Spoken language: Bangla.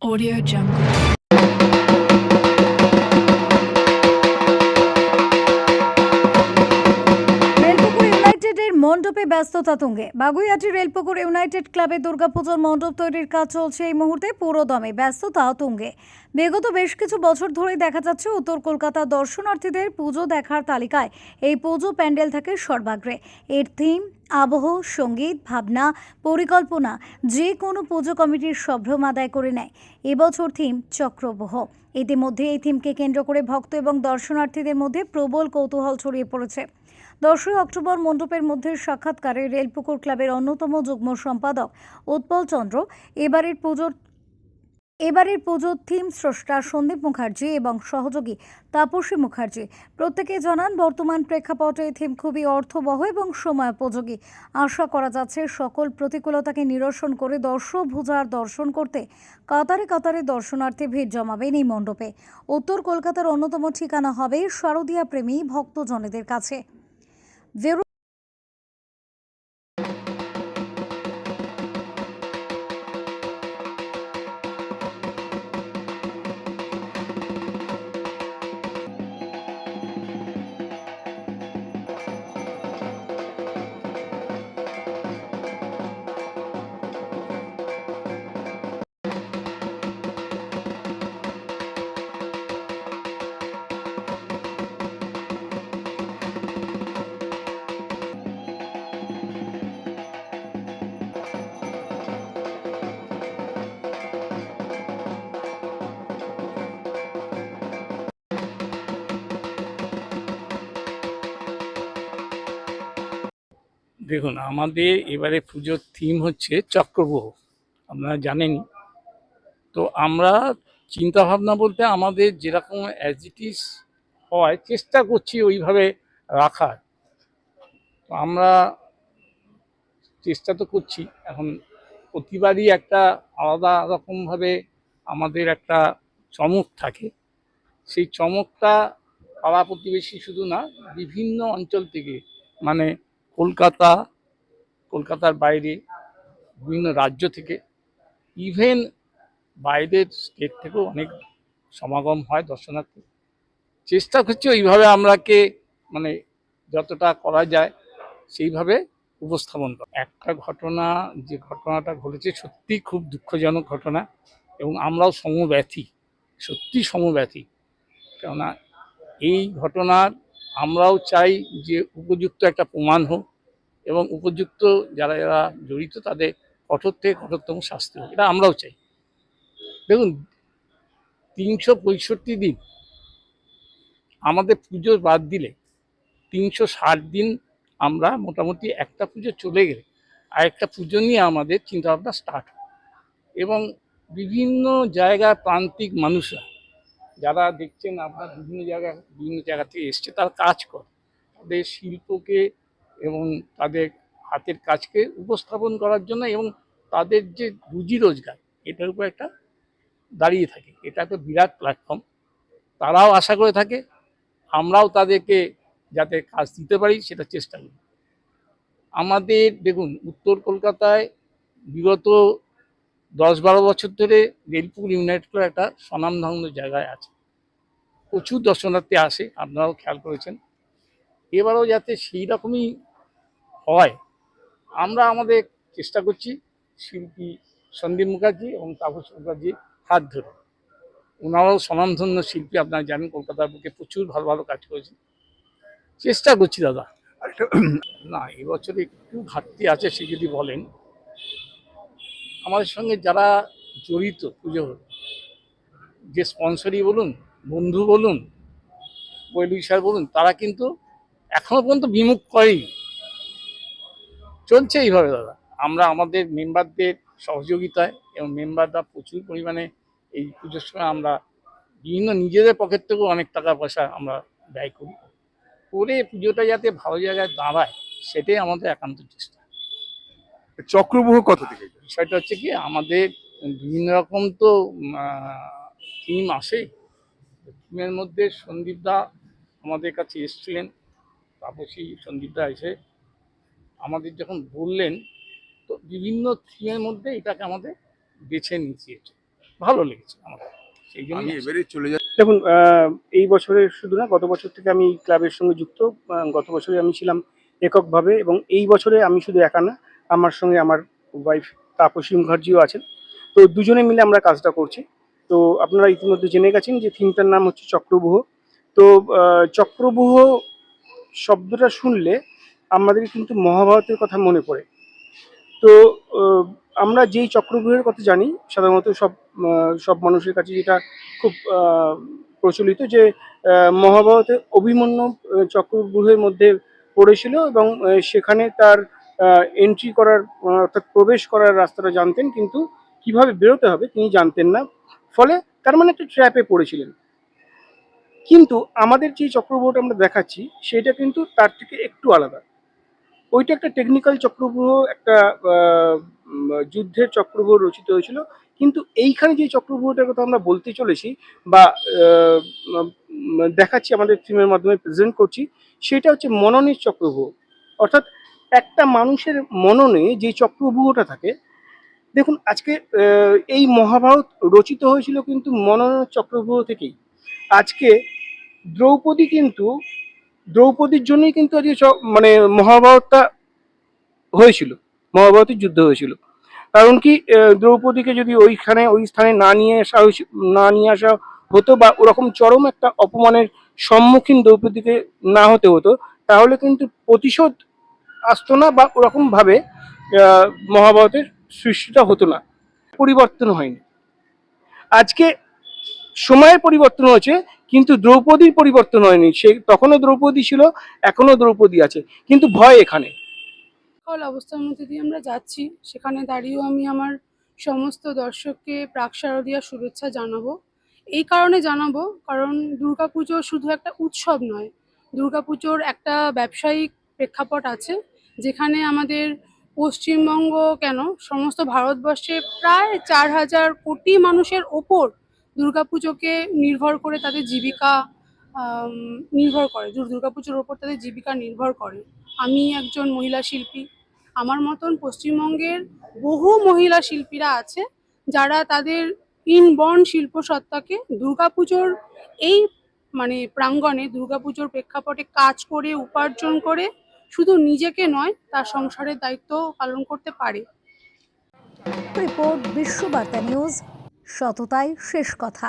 Audio Jungle. মণ্ডপে ব্যস্ততা তুঙ্গে। বাগুইয়াটি রেলপুকুর ইউনাইটেড ক্লাবে দুর্গাপুজোর মণ্ডপ তৈরির কাজ চলছে এই মুহূর্তে পুরোদমে ব্যস্ততা তুঙ্গে। বিগত বেশ কিছু বছর ধরেই দেখা যাচ্ছে, উত্তর কলকাতা দর্শনার্থীদের পুজো দেখার তালিকায় এই পুজো প্যান্ডেল থাকে সর্বাগ্রে। এর থিম, আবহ, সংগীত, ভাবনা, পরিকল্পনা, যে কোনো পুজো কমিটির সম্ভ্রম আদায় করে নেয়। এবছর থিম, চক্রবহ। ইতিমধ্যে এই থিমকে কেন্দ্র করে ভক্ত এবং দর্শনার্থীদের মধ্যে প্রবল কৌতূহল ছড়িয়ে পড়েছে। দশই অক্টোবর মণ্ডপের মধ্যে সাক্ষাৎকারে রেলপুকুর ক্লাবের অন্যতম যুগ্ম সম্পাদক উৎপল চন্দ্র, এবারের পুজোর এবারের পুজোর থিম স্রষ্টা সন্দীপ মুখার্জি এবং সহযোগী তাপসী মুখার্জি। প্রত্যেকে জানান, বর্তমান প্রেক্ষাপটে থিম খুবই অর্থবহ এবং সময়োপযোগী আশা করা যাচ্ছে, সকল প্রতিকূলতাকে নিরসন করে দর্শক ভুজার দর্শন করতে কাতারে কাতারে দর্শনার্থী ভিড় জমাবেন এই মণ্ডপে। উত্তর কলকাতার অন্যতম ঠিকানা হবে শারদীয়া প্রেমী ভক্তজনেদের কাছে। zero দেখুন, আমাদের এবারে পুজোর থিম হচ্ছে চক্রবহ। আপনারা জানেনই তো আমরা চিন্তা ভাবনা বলতে আমাদের যেরকম অ্যাজ ইট ইজ হয়, চেষ্টা করছি ওইভাবে রাখার। তো আমরা চেষ্টা তো করছি। এখন প্রতিবারই একটা আলাদা রকমভাবে আমাদের একটা চমক থাকে। সেই চমকটা পাড়া প্রতিবেশী শুধু না, বিভিন্ন অঞ্চল থেকে মানে কলকাতা, কলকাতার বাইরে বিভিন্ন রাজ্য থেকে ইভেন বাইরের স্টেট থেকেও অনেক সমাগম হয় দর্শনার্থী। চেষ্টা করছি ওইভাবে আমরাকে মানে যতটা করা যায় সেইভাবে উপস্থাপন করা। একটা ঘটনা, যে ঘটনাটা ঘটেছে সত্যি খুব দুঃখজনক ঘটনা এবং আমরাও সমব্যথী, সত্যি সমব্যথী। কেননা এই ঘটনার আমরাও চাই যে উপযুক্ত একটা প্রমাণ হোক এবং উপযুক্ত যারা যারা জড়িত তাদের কঠোর থেকে কঠোরতম শাস্তি হোক, এটা আমরাও চাই। দেখুন, তিনশো পঁয়ষট্টি দিন আমাদের পুজো বাদ দিলে তিনশো ষাট দিন আমরা মোটামুটি একটা পুজো চলে গেলে আর একটা পুজো নিয়ে আমাদের চিন্তাভাবনা স্টার্ট এবং বিভিন্ন জায়গার প্রান্তিক মানুষরা যারা দেখছেন আপনার বিভিন্ন জায়গা বিভিন্ন জায়গা থেকে এসছে, তারা কাজ করে। তাদের শিল্পকে এবং তাদের হাতের কাজকে উপস্থাপন করার জন্য এবং তাদের যে রুজি রোজগার, এটার উপর একটা দাঁড়িয়ে থাকে। এটা একটা বিরাট প্ল্যাটফর্ম তারাও আশা করে থাকে, আমরাও তাদেরকে যাতে কাজ দিতে পারি, সেটা চেষ্টা করি। আমাদের, দেখুন, উত্তর কলকাতায় বিগত দশ বারো বছর ধরে রেলপুর ইউনাইটেড ক্লাব একটা স্বনামধন্য জায়গায় আছে। প্রচুর দর্শনার্থী আসে আপনারাও খেয়াল করেছেন। এবারেও যাতে সেই রকমই হয় আমরা আমাদের চেষ্টা করছি শিল্পী সন্দীপ মুখার্জি এবং তাপস মুখার্জি হাত ধরে। ওনারাও স্বনামধন্য শিল্পী আপনারা জানেন কলকাতার বুকে প্রচুর ভালো ভালো কাজ করেছেন। চেষ্টা করছি দাদা। না এবছরে একটু ঘাটতি আছে সে যদি বলেন। আমাদের সঙ্গে যারা জড়িত পুজো, যে স্পন্সরই বলুন, বন্ধু বলুন পরিষার বলুন, তারা কিন্তু এখনও পর্যন্ত বিমুখ করেই চলছে এইভাবে দাদা। আমরা আমাদের মেম্বারদের সহযোগিতায় এবং মেম্বাররা প্রচুর পরিমাণে এই পুজোর সময় আমরা বিভিন্ন নিজেদের পকেট থেকেও অনেক টাকা পয়সা আমরা ব্যয় করি। করে পুজোটা যাতে ভালো জায়গায় দাঁড়ায়, সেটাই আমাদের একান্ত চেষ্টা। চক্রবহ কত থেকে? বিষয়টা হচ্ছে কি আমাদের বিভিন্ন রকম তো থিম আসে। থিমের মধ্যে সন্দীপদা আমাদের কাছে এসছিলেন তাপসী সন্দীপদা এসে আমাদের যখন বললেন তো বিভিন্ন থিমের মধ্যে এটাকে আমাদের বেছে নিয়েছে। ভালো লেগেছে আমাদের সেই জন্য এবারে চলে যাচ্ছি। দেখুন এই বছরে শুধু না গত বছর থেকে আমি এই ক্লাবের সঙ্গে যুক্ত। গত বছরে আমি ছিলাম এককভাবে এবং এই বছরে আমি শুধু একা না আমার সঙ্গে আমার ওয়াইফ তাপসী মুখার্জিও আছেন। তো দুজনে মিলে আমরা কাজটা করছি। তো আপনারা ইতিমধ্যে জেনে গেছেন যে থিমটার নাম হচ্ছে চক্রবুহ। তো চক্রবুহ শব্দটা শুনলে আমাদের কিন্তু মহাভারতের কথা মনে পড়ে। তো আমরা যেই চক্রব্যূহের কথা জানি সাধারণত সব সব মানুষের কাছে যেটা খুব প্রচলিত যে মহাভারতে অভিমন্যু আহ, চক্রব্যূহের মধ্যে পড়েছিল এবং সেখানে তার এন্ট্রি করার, অর্থাৎ প্রবেশ করার রাস্তাটা জানতেন, কিন্তু কীভাবে বেরোতে হবে তিনি জানতেন না। ফলে তার মানে একটা ট্র্যাপে পড়েছিলেন। কিন্তু আমাদের যে চক্রব্যূহটা আমরা দেখাচ্ছি, সেটা কিন্তু তার থেকে একটু আলাদা। ওইটা একটা টেকনিক্যাল চক্রব্যূহ একটা যুদ্ধের চক্রব্যূহ রচিত হয়েছিল। কিন্তু এইখানে যে চক্রব্যূহটার কথা আমরা বলতে চলেছি, বা দেখাচ্ছি, আমাদের থিমের মাধ্যমে প্রেজেন্ট করছি, সেটা হচ্ছে মননের চক্রব্যূহ অর্থাৎ একটা মানুষের মননে যে চক্রব্যূহটা থাকে, দেখুন আজকে এই মহাভারত রচিত হয়েছিল কিন্তু মননের চক্রব্যূহ থেকেই। আজকে দ্রৌপদী কিন্তু, দ্রৌপদীর জন্যই কিন্তু আজকে মানে মহাভারতটা হয়েছিল, মহাভারতের যুদ্ধ হয়েছিল। কারণ কি দ্রৌপদীকে যদি ওইখানে, ওই স্থানে না নিয়ে আসা না নিয়ে আসা হতো বা ওরকম চরম একটা অপমানের সম্মুখীন দ্রৌপদীকে না হতে হতো, তাহলে কিন্তু প্রতিশোধ আসতো না বা ওরকম ভাবে মহাভারতের সৃষ্টিটা হতো না। পরিবর্তন হয়নি। আজকে সময়ের পরিবর্তন হয়েছে, কিন্তু দ্রৌপদীর পরিবর্তন হয়নি। সে তখনও দ্রৌপদী ছিল, এখনও দ্রৌপদী আছে। কিন্তু ভয় এখানে। অবস্থার মধ্যে দিয়ে আমরা যাচ্ছি। সেখানে দাঁড়িয়েও আমি আমার সমস্ত দর্শককে প্রাক শারদীয়া শুভেচ্ছা জানাব। এই কারণে জানাব, কারণ দুর্গাপুজো শুধু একটা উৎসব নয়। দুর্গাপুজোর একটা ব্যবসায়িক প্রেক্ষাপট আছে, যেখানে আমাদের পশ্চিমবঙ্গ কেন, সমস্ত ভারতবর্ষে প্রায় চার হাজার কোটি মানুষের ওপর দুর্গাপুজোকে নির্ভর করে তাদের জীবিকা নির্ভর করে দুর্গাপুজোর ওপর তাদের জীবিকা নির্ভর করে। আমি একজন মহিলা শিল্পী, আমার মতন পশ্চিমবঙ্গের বহু মহিলা শিল্পীরা আছে, যারা তাদের শিল্প সত্তাকে দুর্গাপুজোর এই মানে প্রাঙ্গণে, দুর্গাপুজোর প্রেক্ষাপটে কাজ করে, উপার্জন করে শুধু নিজেকে নয়, তার সংসারের দায়িত্ব পালন করতে পারে। রিপোর্ট বিশ্ববার্তা নিউজ সততাই শেষ কথা।